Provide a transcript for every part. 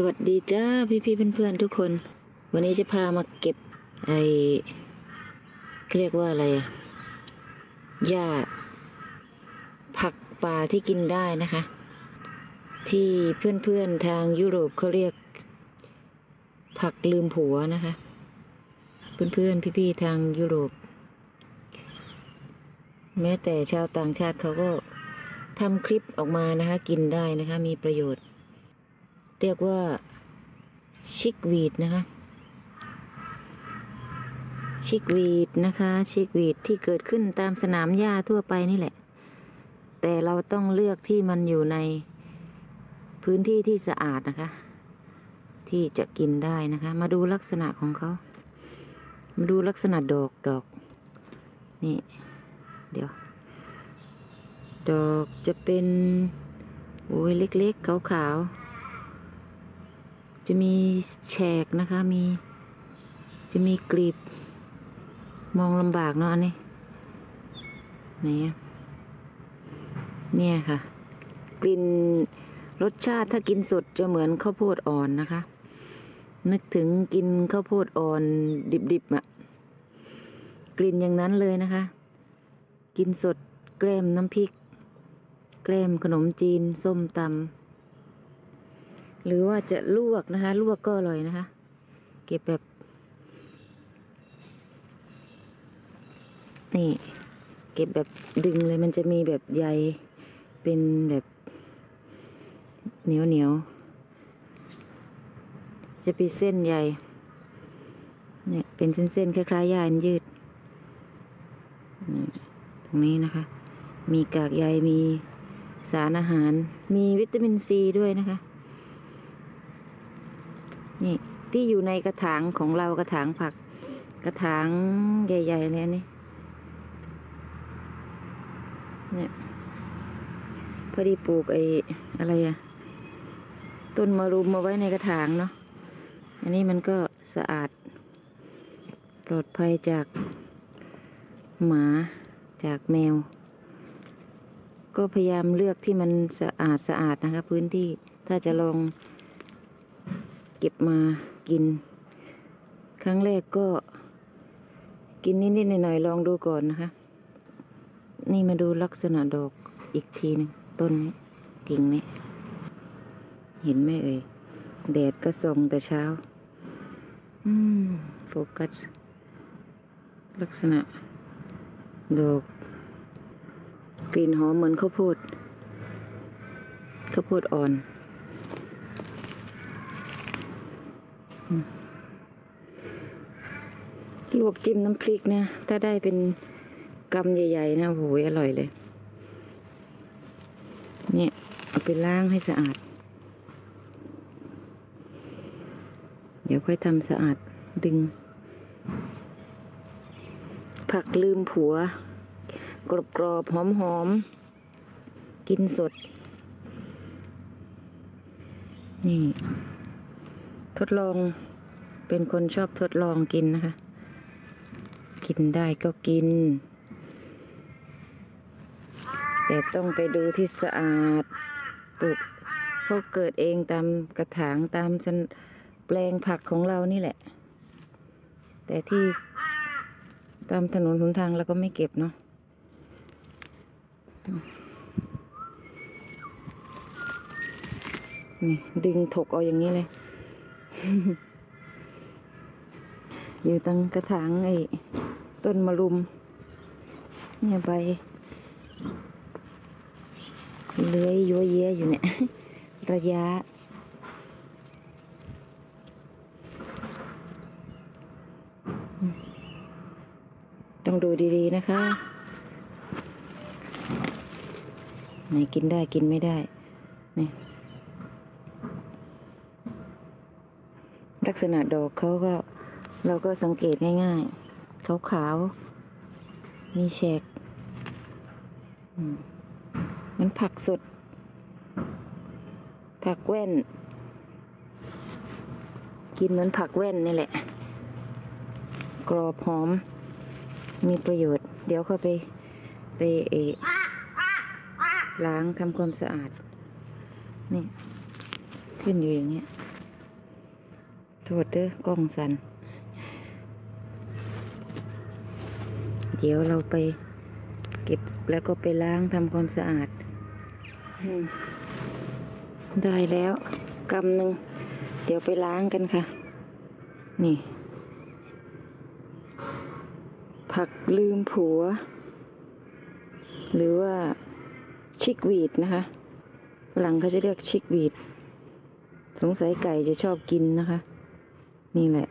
สวัสดีจ้าพี่พี่ๆเพื่อนทุกคน วันนี้จะพามาเก็บไอเขาเรียกว่าอะไรอะหญ้าผักป่าที่กินได้นะคะ ที่เพื่อนๆทางยุโรปเขาเรียก ผักลืมผัวนะคะ เพื่อนๆพี่ๆทางยุโรป แม้แต่ชาวต่างชาติเขาก็ทำคลิปออกมานะคะ กินได้นะคะ มีประโยชน์ เรียกว่าชิกวีดนะคะ ชิกวีดนะคะ ชิกวีดที่เกิดขึ้นตามสนามหญ้าทั่วไปนี่แหละ แต่เราต้องเลือกที่มันอยู่ในพื้นที่ที่สะอาดนะคะ ที่จะกินได้นะคะ มาดูลักษณะของเขา มาดูลักษณะดอกดอก นี่ เดี๋ยว ดอกจะเป็นโอ้ยเล็กๆขาวๆ จะมีแฉกนะคะ มี จะมีกลีบ มองลำบากเนาะอันนี้ไหนอะเนี่ยค่ะ กลิ่นรสชาติถ้ากินสดจะเหมือนข้าวโพดอ่อนนะคะ นึกถึงกินข้าวโพดอ่อนดิบๆอะ กลิ่นอย่างนั้นเลยนะคะ กินสดแกล้มน้ำพริก แกล้มขนมจีน ส้มตำ หรือว่าจะลวกนะคะ ลวกก็อร่อยนะคะ เก็บแบบ นี่ เก็บแบบดึงเลยมันจะมีแบบใยเป็นแบบเหนียวเหนียวจะเป็นเส้นใยเนี่ยเป็นเส้นๆคล้ายๆยาอันยืดตรงนี้นะคะ มีกากใยมีสารอาหาร มีวิตามินซีด้วยนะคะ นี่ที่อยู่ในกระถางของเรากระถางผัก กระถางใหญ่ๆเลยนนี่เนี่ยพอดีปลูกไอ้อะไรอะต้นมะรุมมาไว้ในกระถางเนาะอันนี้มันก็สะอาด ปลอดภัยจากหมาจากแมว ก็พยายามเลือกที่มันสะอาดสะอาดนะคะพื้นที่ถ้าจะลอง เก็บมากิน ครั้งแรกก็กินนิดๆหน่อยๆลองดูก่อนนะคะ นี่มาดูลักษณะดอกอีกทีหนึงต้นนี้กิ่งนี้ เห็นไหมเอ่ยแดดก็ส่องแต่เช้า อืมโฟกัส ลักษณะ ดอก กลิ่นหอมเหมือนข้าวโพดข้าวโพดอ่อนอืม ลวกจิ้มน้ำพริกนะ ถ้าได้เป็นกำใหญ่ ๆ นะโหยอร่อยเลย เนี่ยเอาไปล้างให้สะอาด เดี๋ยวค่อยทำสะอาดดึง ผักลืมผัว กรอบกรอบหอมหอมๆกินสด นี่ ทดลองเป็นคนชอบทดลองกินนะคะ กินได้ก็กิน แต่ต้องไปดูที่สะอาดปลูกเขาเกิดเองตามกระถางตามแปลงผักของเรานี่แหละ แต่ที่ตามถนนหนทางเราก็ไม่เก็บเนาะนี่ดึงถกเอาอย่างนี้เลย อยู่ตั้งกระถางไอ้ต้นมะรุม เนี่ยใบเลื้อยยัวเยียอยู่เนี่ย ระยะ ต้องดูดีๆนะคะ ไหนกินได้กินไม่ได้ นี่ ลักษณะดอกเขาก็เราก็สังเกตง่ายๆขาวๆมีแฉกมันผักสด ผักแว่น กินเหมือนผักแว่นนี่แหละ กรอบหอม มีประโยชน์ เดี๋ยวค่อยไปไปเอล้างทำความสะอาด นี่ ขึ้นอยู่อย่างเงี้ย โทษเด้อกล้องสัน เดี๋ยวเราไปเก็บแล้วก็ไปล้างทำความสะอาด ได้แล้วกำหนึ่งเดี๋ยวไปล้างกันค่ะ นี่ ผักลืมผัว หรือว่าชิกวีดนะคะฝรั่งเขาจะเรียกชิกวีด สงสัยไก่จะชอบกินนะคะ นี่แหละ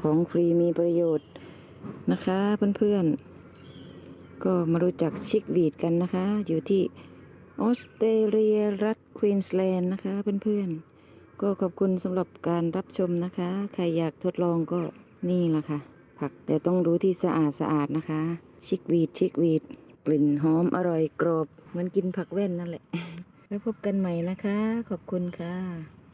ของฟรีมีประโยชน์นะคะเพื่อนๆ ก็มารู้จักชิกวีดกันนะคะ อยู่ที่ออสเตรเลียรัฐควีนสแลนด์นะคะเพื่อนๆ ก็ขอบคุณสำหรับการรับชมนะคะ ใครอยากทดลองก็นี่แหละค่ะ ผักแต่ต้องดูที่สะอาดสะอาดนะคะ ชิกวีดชิกวีดกลิ่นหอมอร่อยกรอบเหมือนกินผักแว่นนั่นแหละ แล้วพบกันใหม่นะคะ ขอบคุณค่ะ